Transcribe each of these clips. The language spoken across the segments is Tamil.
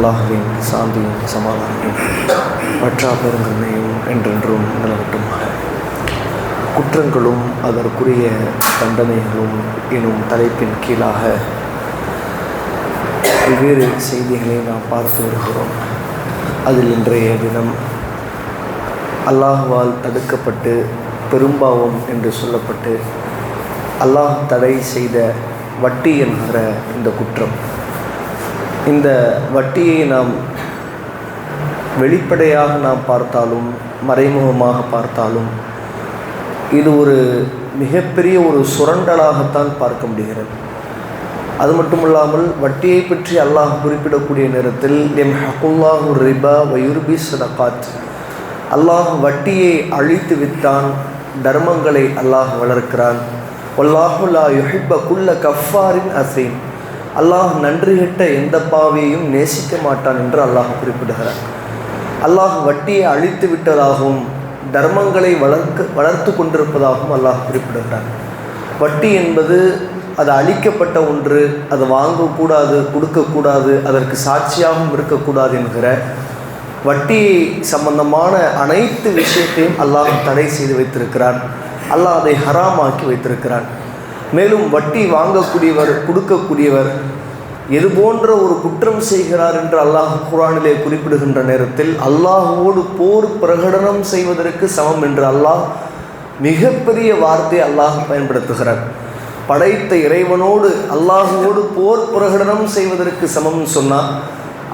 அல்லாஹுவின் சாந்தியும் சமாதானமும் பற்றா பெருங்கருணையும் என்றென்றும் நிலவட்டுமாக குற்றங்களும் அதற்குரிய தண்டனைகளும் எனும் தலைப்பின் கீழாக பல்வேறு செய்திகளை நாம் பார்த்து வருகிறோம். அதில் இன்றைய தினம் அல்லாஹுவால் தடுக்கப்பட்டு பெரும்பாவம் என்று சொல்லப்பட்டு அல்லாஹ் தடை செய்த வட்டி என்கிற இந்த குற்றம். இந்த வட்டியை நாம் வெளிப்படையாக நாம் பார்த்தாலும் மறைமுகமாக பார்த்தாலும் இது ஒரு மிகப்பெரிய ஒரு சுரண்டலாகத்தான் பார்க்க முடிகிறது. அது மட்டுமல்லாமல் வட்டியை பற்றி அல்லாஹ் குறிப்பிடக்கூடிய நேரத்தில் எம் ஹகுல்லாஹு ரிபா வயுர்பி சதகாத். அல்லாஹ் வட்டியை அழித்து விட்டான் தர்மங்களை அல்லாஹ் வளர்க்கிறான். ஒல்லாஹுல்லா யுஹிப்ப குல்ல கஃபாரின் அசைன் அல்லாஹ் நன்றி கெட்ட எந்த பாவியையும் நேசிக்க மாட்டான் என்று அல்லாஹ் குறிப்பிடுகிறார் அல்லாஹ் வட்டியை அழித்து விட்டதாகவும் தர்மங்களை வளர்க்க வளர்த்து கொண்டிருப்பதாகவும் அல்லாஹ் குறிப்பிடுகிறார் வட்டி என்பது அது அழிக்கப்பட்ட ஒன்று அது வாங்கக்கூடாது கொடுக்கக்கூடாது அதற்கு சாட்சியாகவும் இருக்கக்கூடாது என்கிற வட்டி சம்பந்தமான அனைத்து விஷயத்தையும் அல்லாஹ் தடை செய்து வைத்திருக்கிறான். அல்லாஹ் அதை ஹராமாக்கி வைத்திருக்கிறான். மேலும் வட்டி வாங்கக்கூடியவர் கொடுக்கக்கூடியவர் எது போன்ற ஒரு குற்றம் செய்கிறார் என்று அல்லாஹ் குரானிலே குறிப்பிடுகின்ற நேரத்தில் அல்லாஹுவோடு போர் பிரகடனம் செய்வதற்கு சமம் என்று அல்லாஹ் மிகப்பெரிய வார்த்தை அல்லாஹ் பயன்படுத்துகிறார். படைத்த இறைவனோடு அல்லாஹுவோடு போர் பிரகடனம் செய்வதற்கு சமம்னு சொன்னால்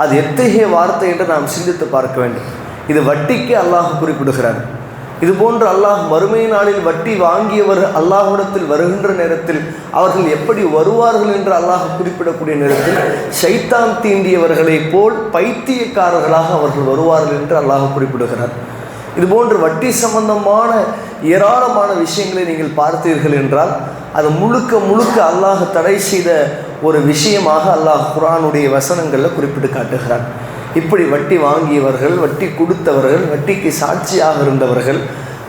அது எத்தகைய வார்த்தை என்று நாம் சிந்தித்து பார்க்க வேண்டும். இது வட்டிக்கு அல்லாஹ் குறிப்பிடுகிறார். இதுபோன்று அல்லாஹ் மறுமை நாளில் வட்டி வாங்கியவர் அல்லாஹுடத்தில் வருகின்ற நேரத்தில் அவர்கள் எப்படி வருவார்கள் என்று அல்லாஹ் குறிப்பிடக்கூடிய நேரத்தில் சைத்தான் தீண்டியவர்களைப் போல் பைத்தியக்காரர்களாக அவர்கள் வருவார்கள் என்று அல்லாஹ் குறிப்பிடுகிறார். இது போன்று வட்டி சம்பந்தமான ஏராளமான விஷயங்களை நீங்கள் பார்த்தீர்கள் என்றால் அது முழுக்க முழுக்க அல்லாஹ் தடை செய்த ஒரு விஷயமாக அல்லாஹ் குரானுடைய வசனங்களில் குறிப்பிட்டு காட்டுகிறான். இப்படி வட்டி வாங்கியவர்கள் வட்டி கொடுத்தவர்கள் வட்டிக்கு சாட்சியாக இருந்தவர்கள்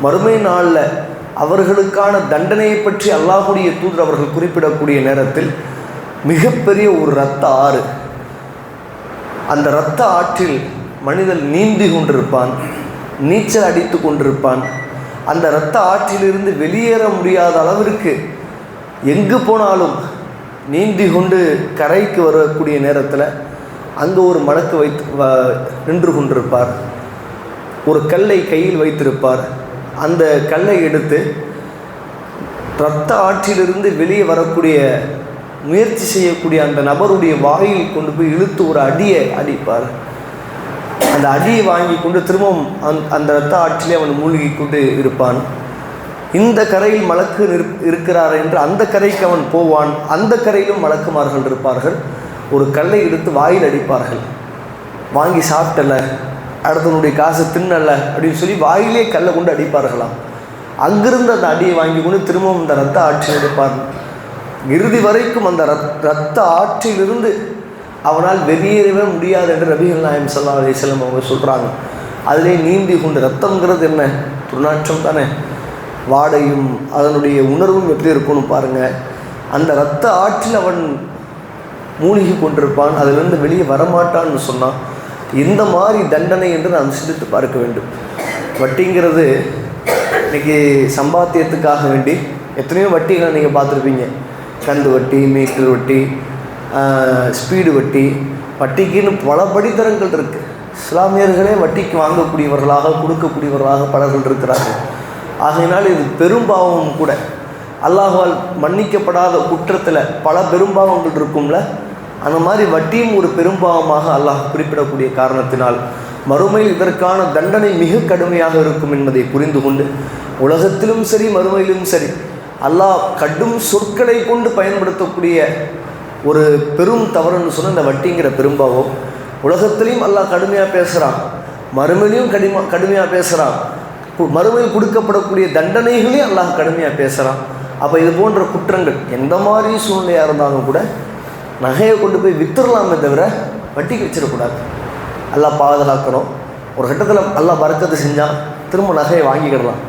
மறுமை நாளில் அவர்களுக்கான தண்டனையை பற்றி அல்லாஹுடைய தூதர் அவர்கள் குறிப்பிடக்கூடிய நேரத்தில் மிகப்பெரிய ஒரு இரத்த ஆறு. அந்த இரத்த ஆற்றில் மனிதன் நீந்தி கொண்டிருப்பான் நீச்சல் அடித்து கொண்டிருப்பான். அந்த இரத்த ஆற்றிலிருந்து வெளியேற முடியாத அளவிற்கு எங்கு போனாலும் நீந்தி கொண்டு கரைக்கு வரக்கூடிய நேரத்தில் அங்கே ஒரு மணக்கு வைத்து வ நின்று கொண்டிருப்பார். ஒரு கல்லை கையில் வைத்திருப்பார். அந்த கல்லை எடுத்து இரத்த ஆற்றிலிருந்து வெளியே வரக்கூடிய முயற்சி செய்யக்கூடிய அந்த நபருடைய வாயில் கொண்டு போய் இழுத்து ஒரு அடியை அடிப்பார். அந்த அடியை வாங்கி கொண்டு திரும்பவும் அந் அந்த இரத்த ஆற்றிலே அவன் மூழ்கி கொண்டு இருப்பான். இந்த கரையில் மலக்கு இருக்கிறார் என்று அந்த கரைக்கு அவன் போவான். அந்த கரையிலும் மலக்குமார்கள் இருப்பார்கள். ஒரு கல்லை எடுத்து வாயில் அடிப்பார்கள். வாங்கி சாப்பிட்டல அடுத்தவனுடைய காசு தின்னல அப்படின்னு சொல்லி வாயிலே கல்லை கொண்டு அடிப்பார்களாம். அங்கிருந்து அந்த அடியை வாங்கி கொண்டு திரும்பவும் அந்த ரத்த ஆற்றில் எடுப்பார். இறுதி வரைக்கும் அந்த ரத்த ஆற்றிலிருந்து அவனால் வெளியேறவே முடியாது என்று ரபிகள் நாயம் சல்லா அலிஸ்லம் அவங்க சொல்கிறாங்க அதிலே நீந்தி கொண்டு ரத்தங்கிறது என்ன? துர்நாற்றம் தானே. வாடையும் அதனுடைய உணர்வும் எப்படி இருக்கும்னு பாருங்கள் அந்த ரத்த ஆற்றில் அவன் மூழ்கி கொண்டிருப்பான் அதிலிருந்து வெளியே வரமாட்டான்னு சொன்னான் இந்த மாதிரி தண்டனை என்று நாம் சிந்தித்து பார்க்க வேண்டும். வட்டிங்கிறது இன்றைக்கி சம்பாத்தியத்துக்காக வேண்டி எத்தனையோ வட்டிகளை நீங்கள் பார்த்துருப்பீங்க. கந்து வட்டி மீட்டர் வட்டி ஸ்பீடு வட்டி வட்டிக்குன்னு பல படித்தரங்கள் இருக்குது இஸ்லாமியர்களே வட்டிக்கு வாங்கக்கூடியவர்களாக கொடுக்கக்கூடியவர்களாக பலர்கள் இருக்கிறார்கள். ஆகையினால் இது பெரும்பாவமும் கூட. அல்லாஹால் மன்னிக்கப்படாத குற்றத்தில் பல பெரும்பாவங்கள் இருக்கும்ல? அந்த மாதிரி வட்டியும் ஒரு பெரும்பாவமாக அல்லாஹ் குறிப்பிடக்கூடிய காரணத்தினால் மறுமையில் இதற்கான தண்டனை மிக கடுமையாக இருக்கும் என்பதை புரிந்து கொண்டு உலகத்திலும் சரி மறுமையிலும் சரி அல்லாஹ் கடும் சொற்களை கொண்டு பயன்படுத்தக்கூடிய ஒரு பெரும் தவறுன்னு சொன்ன இந்த வட்டிங்கிற பெரும்பாவம். உலகத்திலையும் அல்லாஹ் கடுமையாக பேசுகிறான் மறுமையிலையும் கடுமா கடுமையாக பேசுகிறான் மறுமையில் கொடுக்கப்படக்கூடிய தண்டனைகளையும் அல்லாஹ் கடுமையாக பேசுகிறான் அப்போ இது போன்ற குற்றங்கள் எந்த மாதிரி சூழ்நிலையாக இருந்தாலும் கூட நகையை கொண்டு போய் வித்துடலாமே தவிர வட்டிக்கு வச்சிடக்கூடாது. எல்லாம் பாதுகாக்கணும். ஒரு கட்டத்தில் எல்லாம் பறக்கத்து செஞ்சால் திரும்ப நகையை வாங்கிக்கிடலாம்.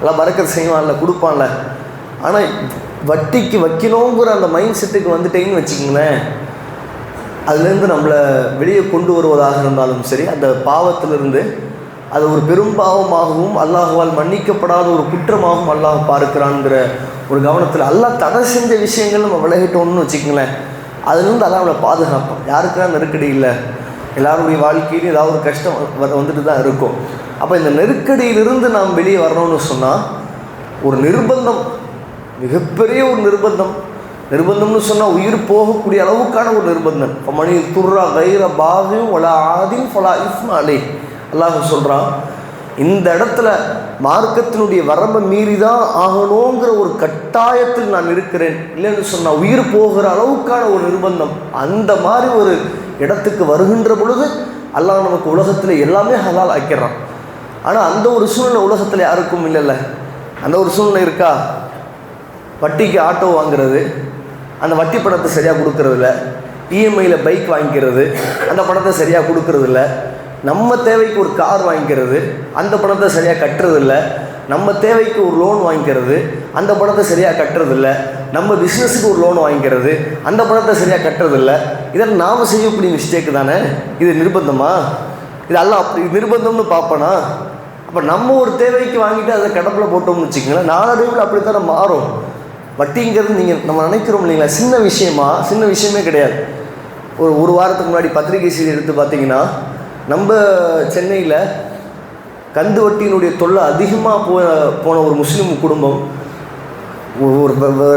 எல்லாம் பறக்கத்து செய்வான்ல கொடுப்பான்ல. ஆனால் வட்டிக்கு வைக்கணுங்கிற அந்த மைண்ட் செட்டுக்கு வந்துட்டேன்னு வச்சுக்கோங்களேன். அதுலேருந்து நம்மளை வெளியே கொண்டு வருவதாக இருந்தாலும் சரி அந்த பாவத்திலிருந்து அது ஒரு பெரும்பாவமாகவும் அல்லாஹுவால் மன்னிக்கப்படாத ஒரு குற்றமாகவும் அல்லாஹ் பார்க்கிறான்ங்கிற ஒரு கவனத்தில் அல்லாஹ் தடை செஞ்ச விஷயங்கள் நம்ம விலகிட்டோம்னு வச்சுக்கங்களேன். அதுலேருந்து அதான் நம்மளை பாதுகாப்போம் யாருக்கெல்லாம் நெருக்கடி இல்லை. எல்லாருடைய வாழ்க்கையிலும் ஏதாவது ஒரு கஷ்டம் வந்துட்டு தான் இருக்கும். அப்போ இந்த நெருக்கடியிலிருந்து நாம் வெளியே வரணும்னு சொன்னால் ஒரு நிர்பந்தம் மிகப்பெரிய ஒரு நிர்பந்தம். நிர்பந்தம்னு சொன்னால் உயிர் போகக்கூடிய அளவுக்கான ஒரு நிர்பந்தம். இப்போ மணி துர்ரா கைர பாதையும் ஒலா ஆதின் ஃபலா இஸ்மா அலே அல்லாஹ் சொல்கிறான் இந்த இடத்துல மார்க்கத்தினுடைய வரம்பை மீறி தான் ஆகணுங்கிற ஒரு கட்டாயத்தில் நான் இருக்கிறேன். இல்லைன்னு சொன்னால் உயிர் போகிற அளவுக்கான ஒரு நிர்பந்தம் அந்த மாதிரி ஒரு இடத்துக்கு வருகின்ற பொழுது அல்லாஹ் நமக்கு உலகத்தில் எல்லாமே ஹலால் ஆக்கிடுறான். ஆனால் அந்த ஒரு சூழ்நிலை உலகத்தில் யாருக்கும் இல்லைல்ல. அந்த ஒரு சூழ்நிலை இருக்கா? வட்டிக்கு ஆட்டோ வாங்குறது அந்த வட்டி பணத்தை சரியாக கொடுக்கறதில்ல. இஎம்ஐயில் பைக் வாங்கிக்கிறது அந்த பணத்தை சரியாக கொடுக்கறதில்ல. நம்ம தேவைக்கு ஒரு கார் வாங்கிக்கிறது அந்த பணத்தை சரியாக கட்டுறதில்ல. நம்ம தேவைக்கு ஒரு லோன் வாங்கிக்கிறது அந்த பணத்தை சரியாக கட்டுறதில்ல. நம்ம பிஸ்னஸுக்கு ஒரு லோன் வாங்கிக்கிறது அந்த பணத்தை சரியாக கட்டுறதில்ல. இதெல்லாம் நாம் செய்யக்கூடிய மிஸ்டேக் தானே? இது நிர்பந்தமா? இதெல்லாம் அப்படி நிர்பந்தம்னு பார்ப்போனா? அப்போ நம்ம ஒரு தேவைக்கு வாங்கிட்டு அதை கடப்பில் போட்டோம்னு வச்சுக்கோங்களேன் நாளடைவில் அப்படி தானே மாறும். வட்டிங்கிறது நீங்கள் நம்ம நினைக்கிறோம் இல்லைங்களா? சின்ன விஷயமா சின்ன விஷயமே கிடையாது. ஒரு ஒரு வாரத்துக்கு முன்னாடி பத்திரிகை செய்தி எடுத்து பார்த்தீங்கன்னா நம்ம சென்னையில் கந்து வட்டியினுடைய தொல்லை அதிகமாக போ போன ஒரு முஸ்லீம் குடும்பம் ஒரு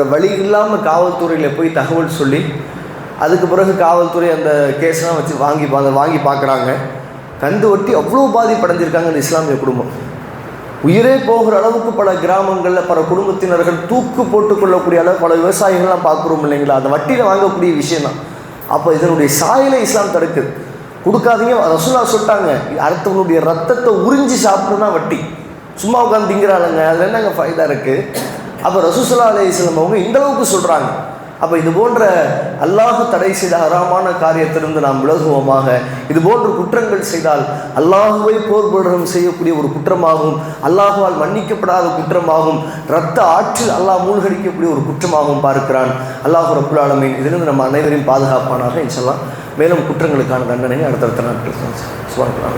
வழி இல்லாமல் காவல்துறையில் போய் தகவல் சொல்லி அதுக்கு பிறகு காவல்துறை அந்த கேஸ்லாம் வச்சு வாங்கி அதை வாங்கி பார்க்குறாங்க கந்து வட்டி அவ்வளோ பாதிப்படைஞ்சிருக்காங்க அந்த இஸ்லாமிய குடும்பம். உயிரே போகிற அளவுக்கு பல கிராமங்களில் பல குடும்பத்தினர்கள் தூக்கு போட்டுக்கொள்ளக்கூடிய அளவு பல விவசாயிகள்லாம் பார்க்குறோம் இல்லைங்களா? அந்த வட்டியில் வாங்கக்கூடிய விஷயம் தான் அப்போ இதனுடைய சாயலை இஸ்லாம் தடுக்குது. கொடுக்காதீங்க. ரசுல்லா சொல்லிட்டாங்க. அடுத்தவங்களுடைய ரத்தத்தை உறிஞ்சி சாப்பிட்றதுனா வட்டி. சும்மா உட்காந்து திங்கிறாளுங்க அதில் என்னங்க ஃபைதா இருக்குது அப்போ ரசூசல்லா அலையம் அவங்க இந்தளவுக்கு சொல்கிறாங்க அப்போ இது போன்ற அல்லாஹ் தடை செய்த ஹராமான காரியத்திலிருந்து நாம் விலகுவோமாக. இது போன்ற குற்றங்கள் செய்தால் அல்லாஹுவை போர்படுறம் செய்யக்கூடிய ஒரு குற்றமாகும். அல்லாஹுவால் மன்னிக்கப்படாத குற்றமாகும். இரத்த ஆற்றில் அல்லாஹ் மூழ்கடிக்கக்கூடிய ஒரு குற்றமாகவும் பார்க்கிறான். அல்லாஹ் ரப்புல் ஆலமீன். இதிலிருந்து நம்ம அனைவரையும் பாதுகாப்பானாக இன்ஷல்லாம் மேலும் குற்றங்களுக்கான தண்டனை அடுத்தடுத்த நாட்கள் சுவாமிக்கலாம்